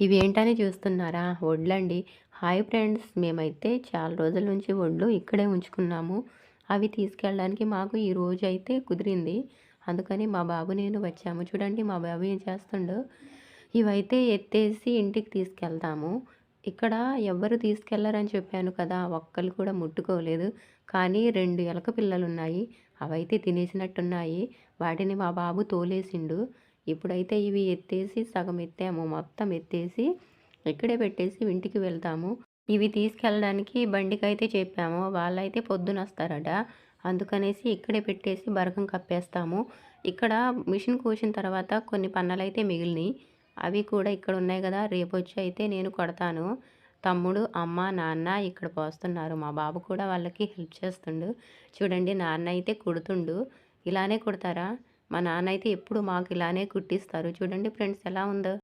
ఇవి ఏంటని చూస్తున్నారా? వడ్లండి. హాయ్ ఫ్రెండ్స్ మేమైతే చాలా రోజుల నుంచి వడ్లు ఇక్కడే ఉంచుకున్నాము. అవి తీసుకెళ్ళడానికి మాకు ఈ రోజు అయితే కుదిరింది. అందుకని మా బాబు నేను వచ్చాము. చూడండి మా బాబు ఏం చేస్తుండో? ఇవైతే ఎత్తేసి ఇంటికి తీసుకెళ్తాము. ఇక్కడ ఎవరు తీసుకెళ్ళరని చెప్పాను కదా ఒక్కరు కూడా ముట్టుకోలేదు. కానీ రెండు ఎలక పిల్లలు ఉన్నాయి అవైతే తినేసినట్టున్నాయి. వాటిని మా బాబు తోలేసిండు. ఇప్పుడైతే ఇవి ఎత్తేసి సగం ఎత్తాము. మొత్తం ఎత్తేసి ఇక్కడే పెట్టేసి ఇంటికి వెళ్తాము. ఇవి తీసుకెళ్ళడానికి బండికి అయితే చెప్పాము. వాళ్ళైతే పొద్దున వస్తారట. అందుకనేసి ఇక్కడే పెట్టేసి బరకం కప్పేస్తాము. ఇక్కడ మిషన్ కూసిన తర్వాత కొన్ని పన్నలైతే మిగిలినాయి. అవి కూడా ఇక్కడ ఉన్నాయి కదా రేపు వచ్చి అయితే నేను కొడతాను. తమ్ముడు అమ్మ నాన్న ఇక్కడ పోస్తున్నారు. మా బాబు కూడా వాళ్ళకి హెల్ప్ చేస్తుండు. చూడండి నాన్న అయితే కుడుతుండు. ఇలానే కుడతారా? మా నాన్న అయితే ఎప్పుడు మాకు ఇలానే కుట్టిస్తారు. చూడండి ఫ్రెండ్స్ ఎలా ఉందో.